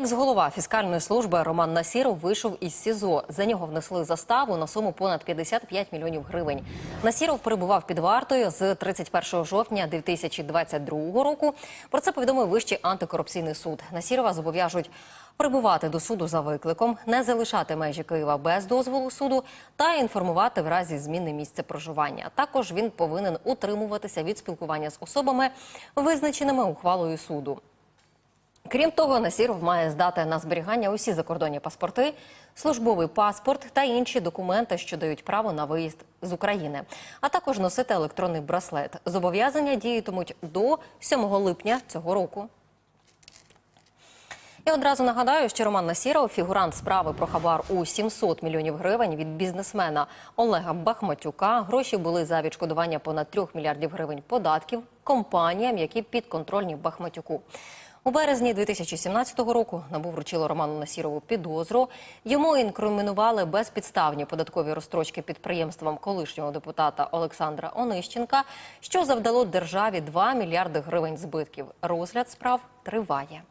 Екс-голова фіскальної служби Роман Насіров вийшов із СІЗО. За нього внесли заставу на суму понад 55 мільйонів гривень. Насіров перебував під вартою з 31 жовтня 2022 року. Про це повідомив Вищий антикорупційний суд. Насірова зобов'яжуть прибувати до суду за викликом, не залишати межі Києва без дозволу суду та інформувати в разі зміни місця проживання. Також він повинен утримуватися від спілкування з особами, визначеними ухвалою суду. Крім того, Насіров має здати на зберігання усі закордонні паспорти, службовий паспорт та інші документи, що дають право на виїзд з України, а також носити електронний браслет. Зобов'язання діятимуть до 7 липня цього року. І одразу нагадаю, що Роман Насіров, фігурант справи про хабар у 700 мільйонів гривень від бізнесмена Олега Бахматюка. Гроші були за відшкодування понад 3 мільярдів гривень податків компаніям, які підконтрольні Бахматюку. У березні 2017 року набу вручило Роману Насірову підозру. Йому інкримінували безпідставні податкові розстрочки підприємствам колишнього депутата Олександра Онищенка, що завдало державі 2 мільярди гривень збитків. Розгляд справ триває.